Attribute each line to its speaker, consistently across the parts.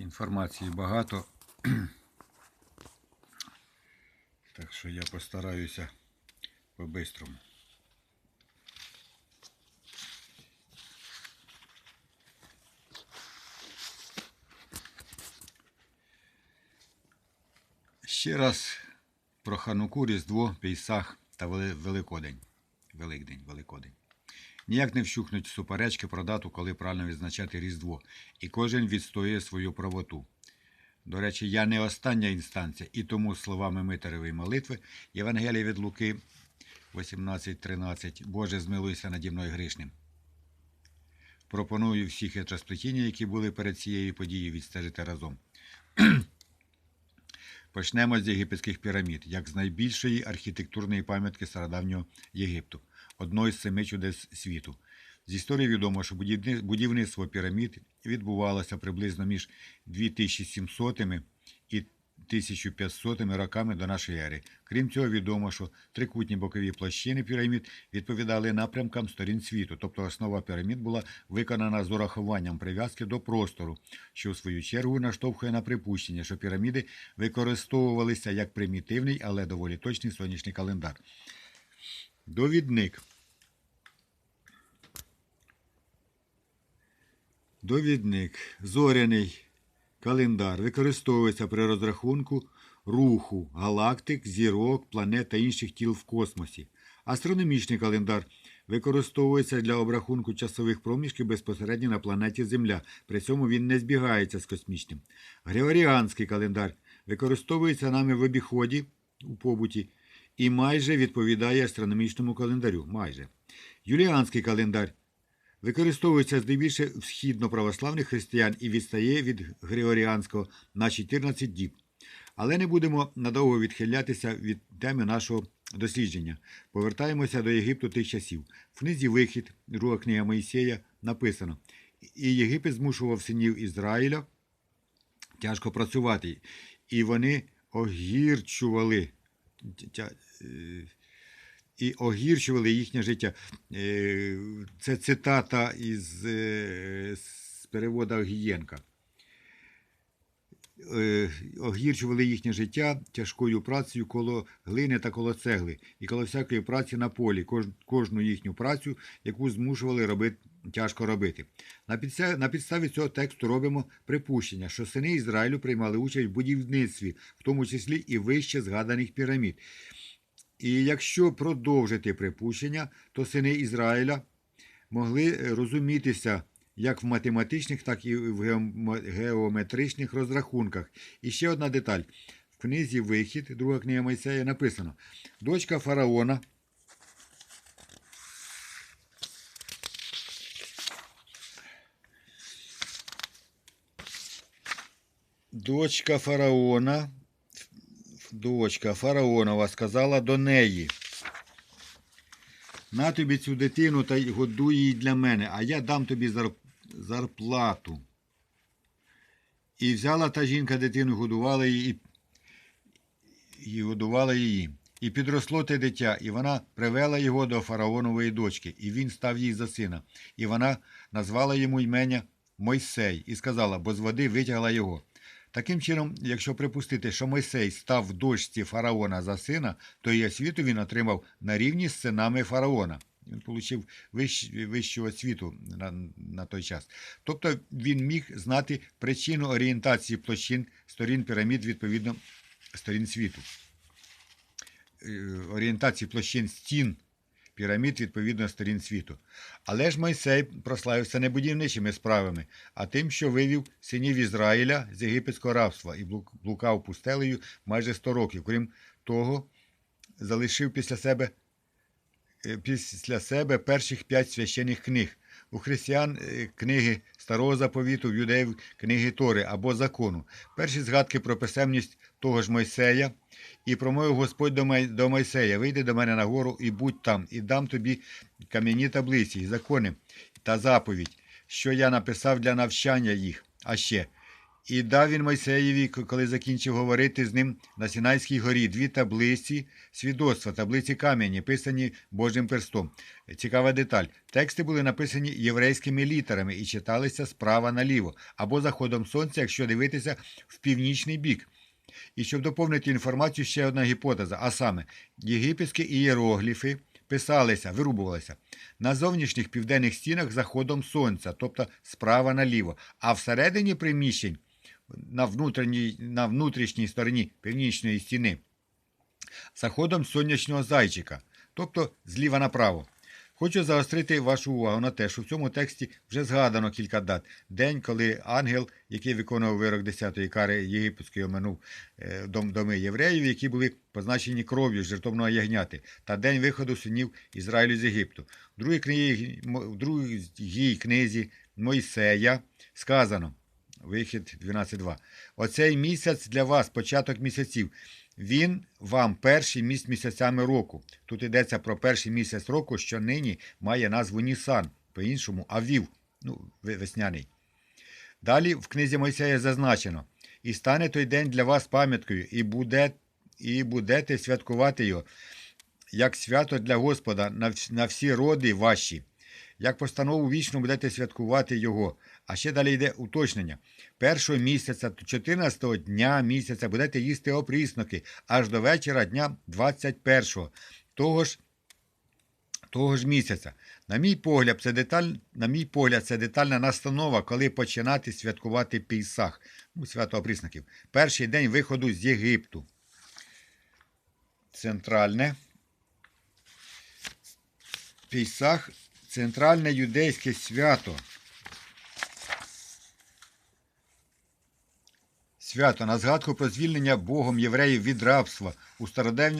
Speaker 1: Інформації багато. Так що я постараюся по-бистрому. Ще раз про Хануку, Різдво, Пейсах та Великодень. Великдень, Великодень. Ніяк не вщухнуть суперечки про дату, коли правильно відзначати Різдво, і кожен відстоює свою правоту. До речі, я не остання інстанція, і тому словами Митеревої молитви Євангелія від Луки 18.13 Боже, змилуйся наді мною грішним. Пропоную всі хитросплетіння, які були перед цією подією, відстежити разом. Почнемо з єгипетських пірамід, як з найбільшої архітектурної пам'ятки стародавнього Єгипту, одної з семи чудес світу. З історії відомо, що будівництво пірамід відбувалося приблизно між 2700 і 1500 роками до нашої ери. Крім цього, відомо, що трикутні бокові площини пірамід відповідали напрямкам сторін світу, тобто основа пірамід була виконана з урахуванням прив'язки до простору, що в свою чергу наштовхує на припущення, що піраміди використовувалися як примітивний, але доволі точний сонячний календар. Довідник. Довідник. Зоряний календар використовується при розрахунку руху галактик, зірок, планет та інших тіл в космосі. Астрономічний календар використовується для обрахунку часових проміжків безпосередньо на планеті Земля. При цьому він не збігається з космічним. Григоріанський календар використовується нами в обіході у побуті і майже відповідає астрономічному календарю. Майже. Юліанський календар використовується здебільше в східно-православних християн і відстає від Григоріанського на 14 діб. Але не будемо надовго відхилятися від теми нашого дослідження. Повертаємося до Єгипту тих часів. В книзі Вихід, друга книга Моїсея, написано: І Єгипет змушував синів Ізраїля тяжко працювати, і вони огірчували. Е, і огірчували їхнє життя. Е, Це цитата із е, з перевода Огієнка. Е, Огірчували їхнє життя тяжкою працею коло глини та коло цегли, і коло всякої праці на полі, кожну їхню працю, яку змушували робити, тяжко робити. На, підставі цього тексту робимо припущення, що сини Ізраїлю приймали участь в будівництві, в тому числі і вище згаданих пірамід. І якщо продовжити припущення, то сини Ізраїля могли е, розумітися як в математичних, так і в геометричних розрахунках. І ще одна деталь. В книзі Вихід, друга книга Мойсея, написано: дочка фараона. Дочка фараона дочка фараонова сказала до неї. На тобі цю дитину та й годуй її для мене, а я дам тобі зарплату. І взяла та жінка дитину, годувала її і, годувала її. І підросло те дитя, і вона привела його до фараонової дочки, і він став їй за сина. І вона назвала йому імення Мойсей і сказала, бо з води витягла його. Таким чином, якщо припустити, що Мойсей став в дочці фараона за сина, то і освіту він отримав на рівні з синами фараона. Він отримав вищ, вищу освіту на, на той час. Тобто він міг знати причину орієнтації площин сторін пірамід відповідно сторін світу. Е, Орієнтації площин стін пірамід відповідно сторін світу. Але ж Мойсей прославився не будівничими справами, а тим, що вивів синів Ізраїля з єгипетського рабства і блукав пустелею майже 100 років. Крім того, залишив після себе, е, після себе перших п'ять священих книг. У християн е, книги Старого заповіту, в юдеїв книги Тори або закону. Перші згадки про писемність того ж Мойсея і промовив Господь до, Мойсея, вийди до мене на гору і будь там, і дам тобі кам'яні таблиці, і закони та заповідь, що я написав для навчання їх. А ще, І дав він Мойсеєві, коли закінчив говорити з ним на Сінайській горі, дві таблиці свідоцтва, таблиці кам'яні, писані Божим перстом. Цікава деталь. Тексти були написані єврейськими літерами і читалися справа наліво, або заходом сонця, якщо дивитися в північний бік. І щоб доповнити інформацію, ще одна гіпотеза, а саме, єгипетські ієрогліфи писалися, вирубувалися на зовнішніх південних стінах заходом сонця, тобто справа наліво, а всередині приміщень на, внутрішній, на внутрішній стороні північної стіни заходом сонячного зайчика, тобто зліва направо. Хочу заострити вашу увагу на те, що в цьому тексті вже згадано кілька дат. День, коли ангел, який виконував вирок 10-ї кари єгипетської, оминув е, дом, доми євреїв, які були позначені кров'ю жертовного ягняти, та день виходу синів Ізраїлю з Єгипту. В другій книгі, в другій книзі Мойсея сказано, вихід 12.2. Оцей місяць для вас, початок місяців. Він вам перший місяць місяцями року. Тут йдеться про перший місяць року, що нині має назву Нісан, по-іншому Авів, ну, весняний. Далі в книзі Мойсея зазначено: і стане той день для вас пам'яткою, і, буде, і будете святкувати його, як свято для Господа на всі роди ваші. Як постанову вічну будете святкувати його. А ще далі йде уточнення. Першого місяця, 14-го дня місяця будете їсти опрісноки аж до вечора дня 21-го. Того ж, того ж місяця. На мій погляд, це деталь, на мій погляд, це детальна настанова, коли починати святкувати Пейсах, ну, свято опрісноків. Перший день виходу з Єгипту. Центральне. Пейсах центральне юдейське свято. Свято на згадку про звільнення Богом євреїв від рабства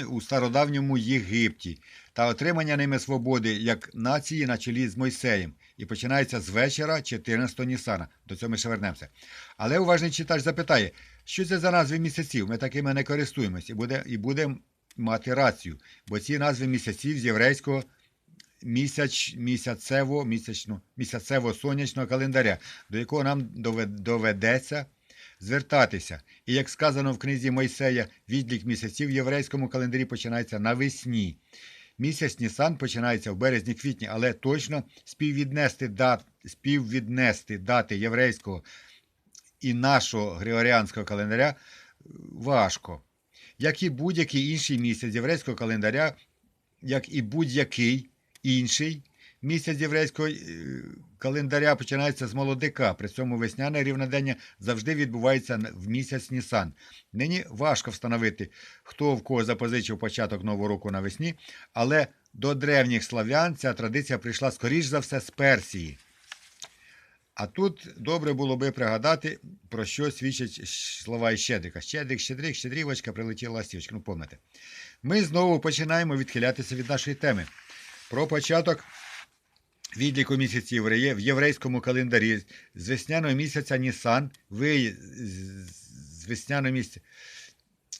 Speaker 1: у, стародавньому Єгипті та отримання ними свободи як нації на чолі з Мойсеєм. І починається з вечора 14 Нісана. До цього ми ще вернемося. Але уважний читач запитає, що це за назви місяців? Ми такими не користуємось і буде, і будемо мати рацію, бо ці назви місяців з єврейського місяч, місяцево, місячно, місяцево-сонячного календаря, до якого нам доведеться звертатися. І як сказано в книзі Мойсея, відлік місяців в єврейському календарі починається навесні. Місяць Нісан починається в березні-квітні, але точно співвіднести, дат, співвіднести дати єврейського і нашого григоріанського календаря важко. Як і будь-який інший місяць єврейського календаря, як і будь-який інший місяць єврейського е, календаря починається з молодика. При цьому весняне рівнодення завжди відбувається в місяць Нісан. Нині важко встановити, хто в кого запозичив початок нового року навесні, але до древніх славян ця традиція прийшла скоріш за все з Персії. А тут добре було би пригадати, про що свідчать слова Щедрика. Щедрик, щедрик, щедрівочка, прилетіла ластівочка. Ну, помните. Ми знову починаємо відхилятися від нашої теми. Про початок відліку місяців в єврейському календарі з весняного місяця Нісан, ви з- весняного місяця.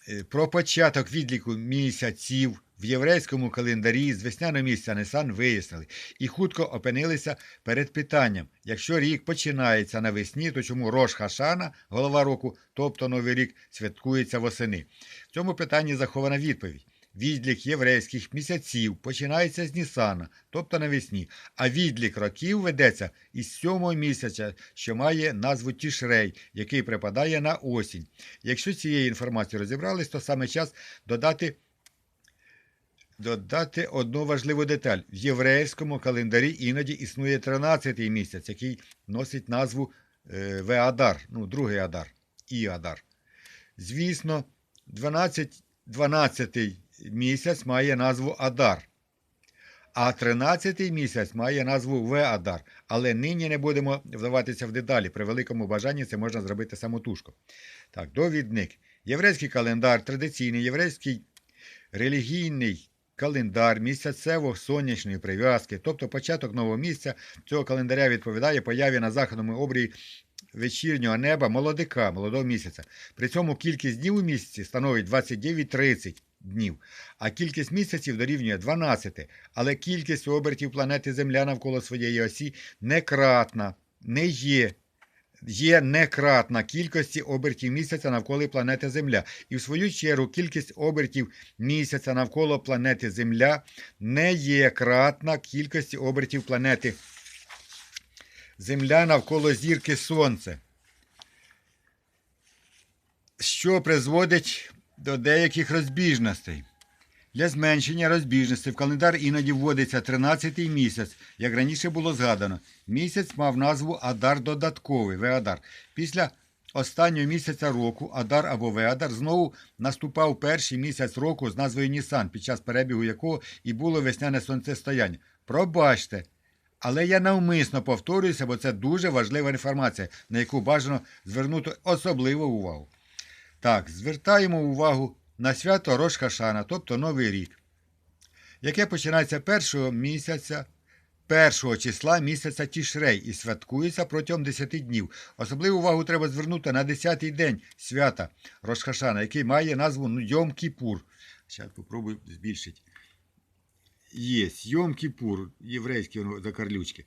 Speaker 1: Е, Про початок відліку місяців в єврейському календарі з весняного місяця Нисан вияснили і хутко опинилися перед питанням: якщо рік починається навесні, то чому Рош Хашана, голова року, тобто Новий рік, святкується восени? В цьому питанні захована відповідь. Відлік єврейських місяців починається з Нісана, тобто навесні, а відлік років ведеться із сьомого місяця, що має назву Тішрей, який припадає на осінь. Якщо цією інформацією розібрались, то саме час додати, додати одну важливу деталь. В єврейському календарі іноді існує 13-й місяць, який носить назву е, Веадар, ну, другий Адар, Іадар. Звісно, 12, 12-й місяць має назву Адар. А 13-й місяць має назву Веадар. Але нині не будемо вдаватися в деталі. При великому бажанні це можна зробити самотужко. Так, довідник. Єврейський календар, традиційний єврейський релігійний календар місяцево-сонячної прив'язки, тобто початок нового місяця цього календаря відповідає появі на заходному обрії вечірнього неба молодика, молодого місяця. При цьому кількість днів у місяці становить 29-30 днів, а кількість місяців дорівнює 12, але кількість обертів планети Земля навколо своєї осі некратна, не є є некратна кількості обертів місяця навколо планети Земля. І в свою чергу кількість обертів місяця навколо планети Земля не є кратна кількості обертів планети Земля навколо зірки Сонце. Що призводить до деяких розбіжностей. Для зменшення розбіжностей в календар іноді вводиться 13-й місяць, як раніше було згадано. Місяць мав назву Адар додатковий Веадар. Після останнього місяця року Адар або Веадар знову наступав перший місяць року з назвою Нісан, під час перебігу якого і було весняне сонцестояння. Пробачте, але я навмисно повторююся, бо це дуже важлива інформація, на яку бажано звернути особливу увагу. Так, звертаємо увагу на свято Рош Хашана, тобто Новий рік, яке починається першого місяця, першого числа місяця Тішрей і святкується протягом 10 днів. Особливу увагу треба звернути на 10-й день свята Рош Хашана, який має назву ну, Йом Кіпур. Зараз попробую збільшити. Є Йом Кіпур, єврейське воно закарлючки.